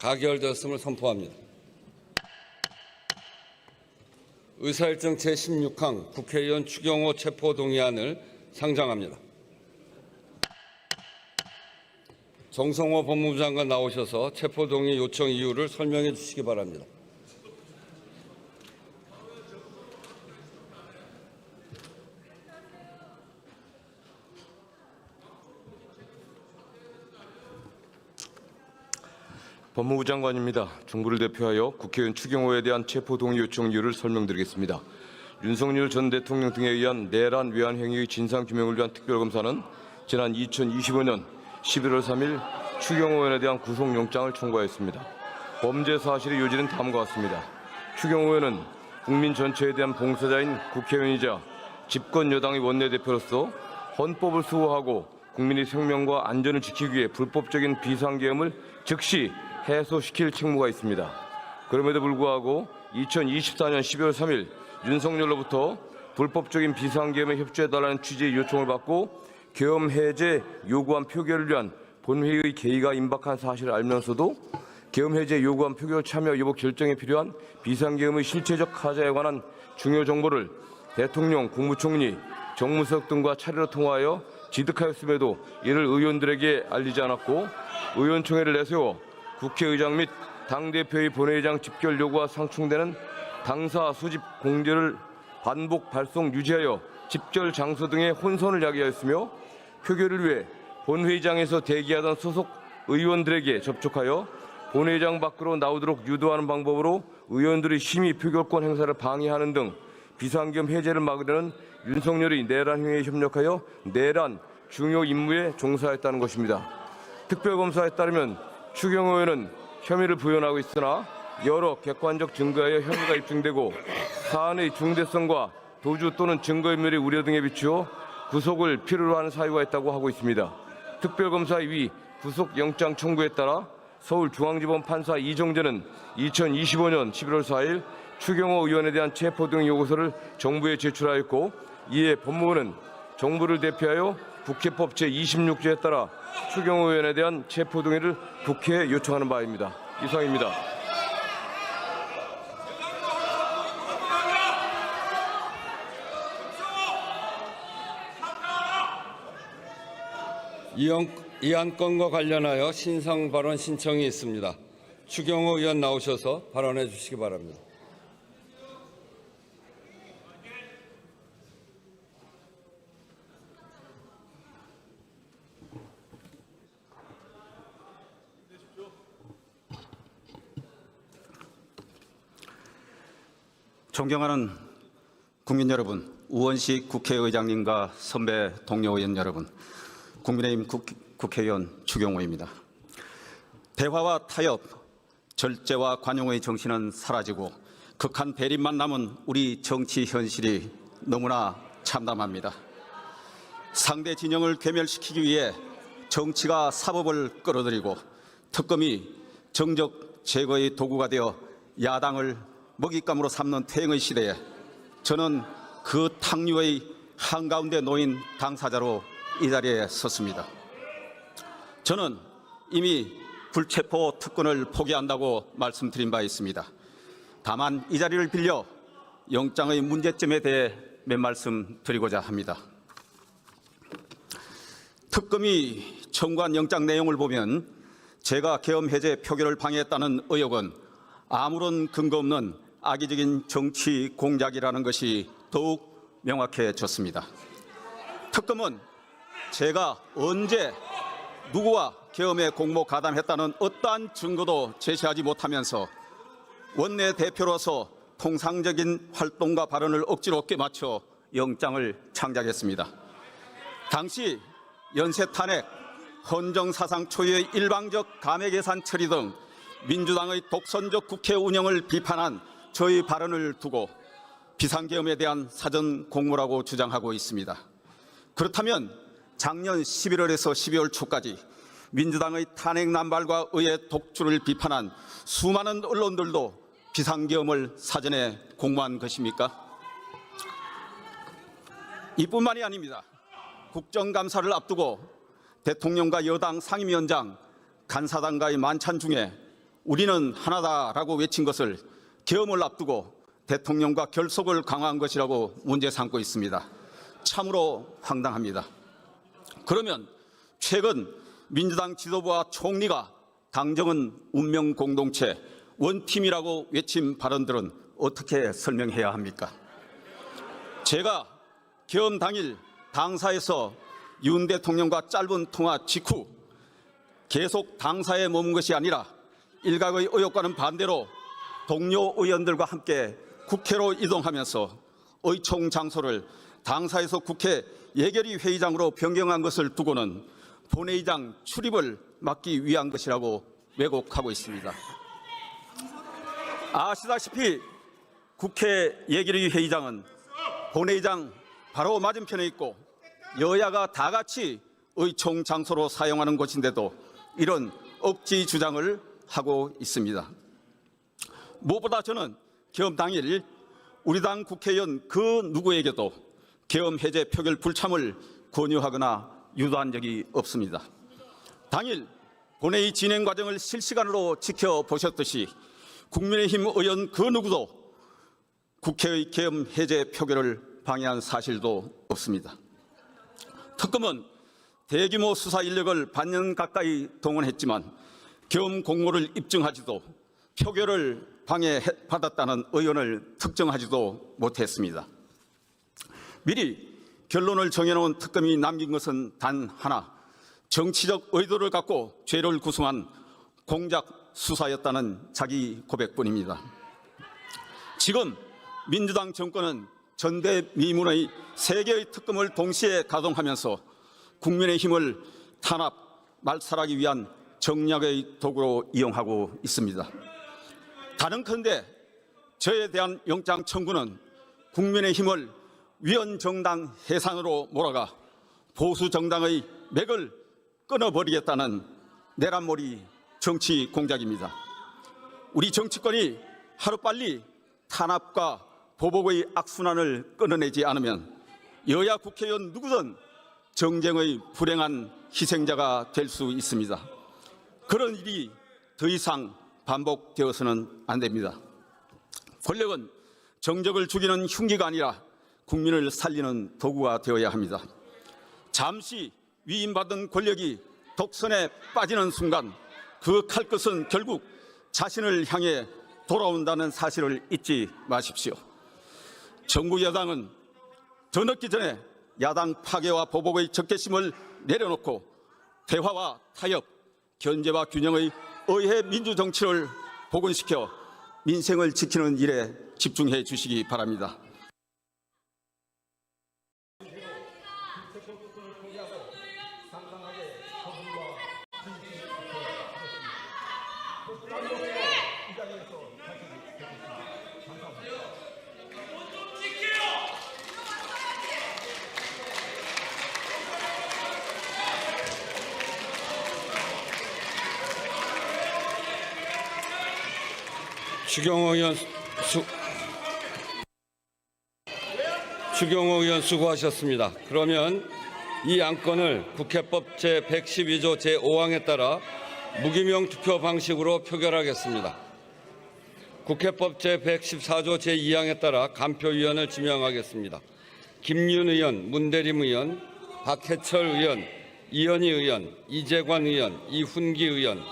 가결되었음을 선포합니다. 의사일정 제16항 국회의원 추경호 체포 동의안을 상정합니다. 정성호 법무부 장관 나오셔서 체포 동의 요청 이유를 설명해 주시기 바랍니다. 법무부 장관입니다. 정부를 대표하여 국회의원 추경호에 대한 체포 동의 요청 이유를 설명드리겠습니다. 윤석열 전 대통령 등에 의한 내란 외환 행위의 진상 규명을 위한 특별검사는 지난 2025년 11월 3일 추경호 의원에 대한 구속영장을 청구하였습니다. 범죄 사실의 요지는 다음과 같습니다. 추경호 의원은 국민 전체에 대한 봉사자인 국회의원이자 집권 여당의 원내대표로서 헌법을 수호하고 국민의 생명과 안전을 지키기 위해 불법적인 비상계엄을 즉시 해소시킬 책무가 있습니다. 그럼에도 불구하고 2024년 12월 3일 윤석열로부터 불법적인 비상계엄에 협조해달라는 취지의 요청을 받고 계엄 해제 요구안 표결을 위한 본회의의 개의가 임박한 사실을 알면서도 계엄 해제 요구안 표결 참여 여부 결정에 필요한 비상계엄의 실체적 하자에 관한 중요 정보를 대통령, 국무총리, 정무석 등과 차례로 통화하여 지득하였음에도 이를 의원들에게 알리지 않았고 의원총회를 내세워 국회의장 및 당대표의 본회의장 집결 요구와 상충되는 당사 수집 공제를 반복 발송 유지하여 집결 장소 등의 혼선을 야기하였으며 표결을 위해 본회의장에서 대기하던 소속 의원들에게 접촉하여 본회의장 밖으로 나오도록 유도하는 방법으로 의원들의 심의 표결권 행사를 방해하는 등 비상겸 해제를 막으려는 윤석열의 내란 행위에 협력하여 내란 중요 임무에 종사했다는 것입니다. 특별검사에 따르면 추경호 의원은 혐의를 부연하고 있으나 여러 객관적 증거에 혐의가 입증되고 사안의 중대성과 도주 또는 증거인멸의 우려 등에 비추어 구속을 필요로 하는 사유가 있다고 하고 있습니다. 특별검사의 위 구속영장 청구에 따라 서울중앙지법 판사 이정재는 2025년 11월 4일 추경호 의원에 대한 체포 등 요구서를 정부에 제출하였고 이에 법무부는 정부를 대표하여 국회법 제26조에 따라 추경호 의원에 대한 체포 동의를 국회에 요청하는 바입니다. 이상입니다. 이 안건과 관련하여 신상 발언 신청이 있습니다. 추경호 의원 나오셔서 발언해 주시기 바랍니다. 존경하는 국민 여러분, 우원식 국회의장님과 선배 동료 의원 여러분, 국민의힘 국, 국회의원 추경호입니다. 대화와 타협, 절제와 관용의 정신은 사라지고 극한 대립만 남은 우리 정치 현실이 너무나 참담합니다. 상대 진영을 괴멸시키기 위해 정치가 사법을 끌어들이고 특검이 정적 제거의 도구가 되어 야당을 먹잇감으로 삼는 퇴행의 시대에 저는 그 탕류의 한가운데 놓인 당사자로 이 자리에 섰습니다. 저는 이미 불체포 특권을 포기한다고 말씀드린 바 있습니다. 다만 이 자리를 빌려 영장의 문제점에 대해 몇 말씀 드리고자 합니다. 특검이 청구한 영장 내용을 보면 제가 계엄 해제 표결을 방해했다는 의혹은 아무런 근거 없는 악의적인 정치 공작이라는 것이 더욱 명확해졌습니다. 특검은 제가 언제 누구와 계엄에 공모 가담했다는 어떠한 증거도 제시하지 못하면서 원내 대표로서 통상적인 활동과 발언을 억지로 껴맞춰 영장을 창작했습니다. 당시 연쇄 탄핵, 헌정 사상 초유의 일방적 감액 예산 처리 등 민주당의 독선적 국회 운영을 비판한 저의 발언을 두고 비상계엄에 대한 사전 공모라고 주장하고 있습니다. 그렇다면 작년 11월에서 12월 초까지 민주당의 탄핵 남발과 의회 독주를 비판한 수많은 언론들도 비상계엄을 사전에 공모한 것입니까? 이뿐만이 아닙니다. 국정감사를 앞두고 대통령과 여당 상임위원장, 간사당과의 만찬 중에 우리는 하나다라고 외친 것을 계엄을 앞두고 대통령과 결속을 강화한 것이라고 문제 삼고 있습니다. 참으로 황당합니다. 그러면 최근 민주당 지도부와 총리가 당정은 운명 공동체 원팀이라고 외친 발언들은 어떻게 설명해야 합니까? 제가 계엄 당일 당사에서 윤 대통령과 짧은 통화 직후 계속 당사에 머문 것이 아니라 일각의 의혹과는 반대로 동료 의원들과 함께 국회로 이동하면서 의총 장소를 당사에서 국회 예결위 회의장으로 변경한 것을 두고는 본회의장 출입을 막기 위한 것이라고 왜곡하고 있습니다. 아시다시피 국회 예결위 회의장은 본회의장 바로 맞은편에 있고 여야가 다 같이 의총 장소로 사용하는 곳인데도 이런 억지 주장을 하고 있습니다. 무엇보다 저는 계엄 당일 우리 당 국회의원 그 누구에게도 계엄 해제 표결 불참을 권유하거나 유도한 적이 없습니다. 당일 본회의 진행 과정을 실시간으로 지켜보셨듯이 국민의힘 의원 그 누구도 국회의 계엄 해제 표결을 방해한 사실도 없습니다. 특검은 대규모 수사 인력을 반년 가까이 동원했지만 계엄 공모를 입증하지도 표결을 방해받았다는 의원을 특정하지도 못했습니다. 미리 결론을 정해놓은 특검이 남긴 것은 단 하나 정치적 의도를 갖고 죄를 구성한 공작 수사였다는 자기 고백뿐입니다. 지금 민주당 정권은 전대미문의 세 개의 특검을 동시에 가동하면서 국민의 힘을 탄압, 말살하기 위한 정략의 도구로 이용하고 있습니다. 다른컨대 저에 대한 영장 청구는 국민의 힘을 위헌 정당 해산으로 몰아가 보수 정당의 맥을 끊어버리겠다는 내란몰이 정치 공작입니다. 우리 정치권이 하루빨리 탄압과 보복의 악순환을 끊어내지 않으면 여야 국회의원 누구든 정쟁의 불행한 희생자가 될 수 있습니다. 그런 일이 더 이상 반복되어서는 안 됩니다. 권력은 정적을 죽이는 흉기가 아니라 국민을 살리는 도구가 되어야 합니다. 잠시 위임받은 권력이 독선에 빠지는 순간 그 칼끝은 결국 자신을 향해 돌아온다는 사실을 잊지 마십시오. 정부 여당은 더 늦기 전에 야당 파괴와 보복의 적개심을 내려놓고 대화와 타협, 견제와 균형의 의회 민주 정치를 복원시켜 민생을 지키는 일에 집중해 주시기 바랍니다. 추경호 의원 수 추경호 의원 수고하셨습니다. 그러면 이 안건을 국회법 제 112조 제 5항에 따라 무기명 투표 방식으로 표결하겠습니다. 국회법 제 114조 제 2항에 따라 간표위원을 지명하겠습니다. 김윤 의원, 문대림 의원, 박해철 의원, 이현희 의원, 이재관 의원, 이훈기 의원,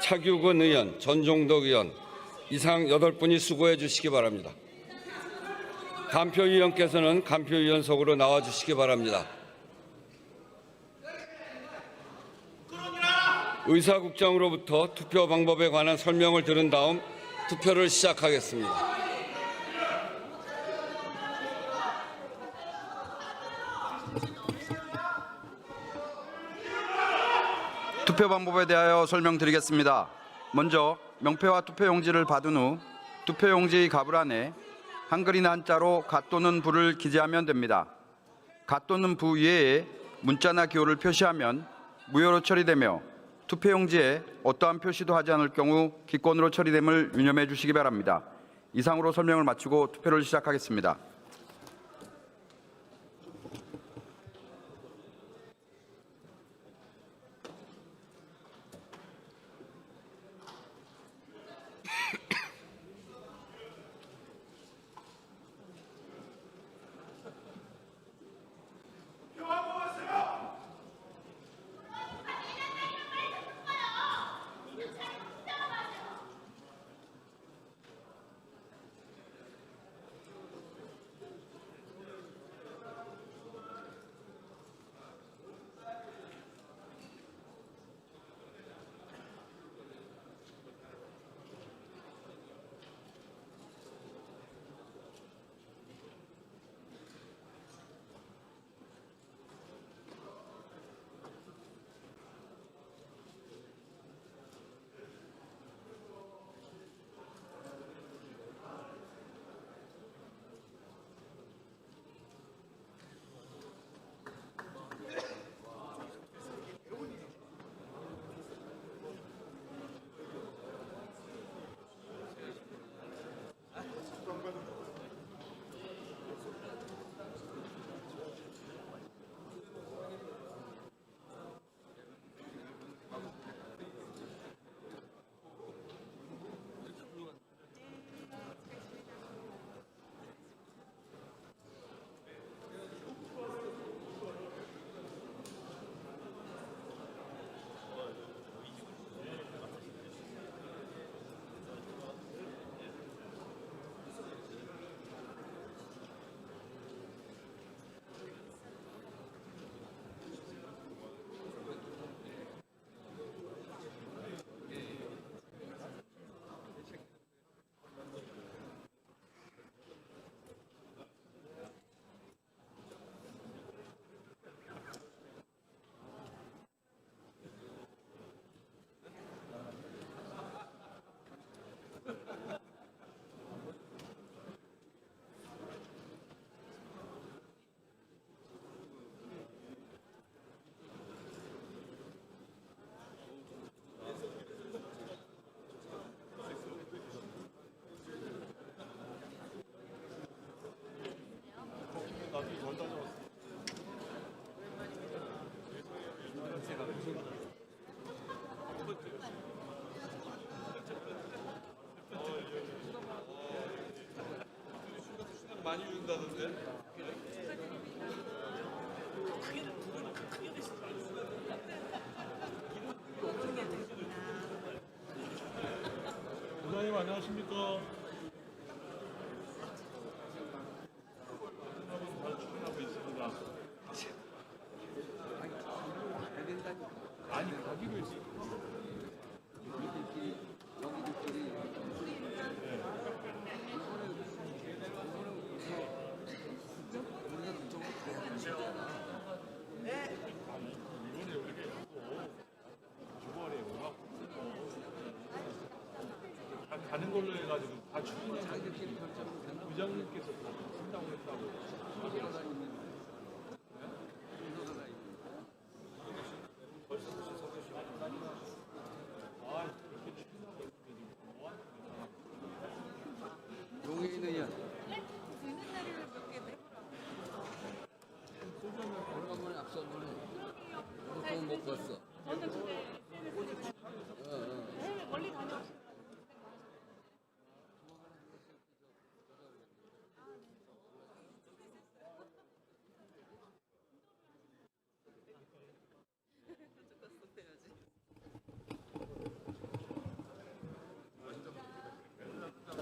차규근 의원, 전종덕 의원 이상 여덟 분이 수고해 주시기 바랍니다. 간표위원께서는 간표위원석으로 나와 주시기 바랍니다. 의사국장으로부터 투표 방법에 관한 설명을 들은 다음 투표를 시작하겠습니다. 투표 방법에 대하여 설명드리겠습니다. 먼저 명패와 투표용지를 받은 후 투표용지 가불 안에 한글이나 한자로 가 또는 부를 기재하면 됩니다. 가 또는 부 위에 문자나 기호를 표시하면 무효로 처리되며 투표용지에 어떠한 표시도 하지 않을 경우 기권으로 처리됨을 유념해 주시기 바랍니다. 이상으로 설명을 마치고 투표를 시작하겠습니다. 많이 준다던데? 부장님 안녕하십니까? 가는 걸로 해가지고 다 추진해서 부장님께서 다 한다고 했다고.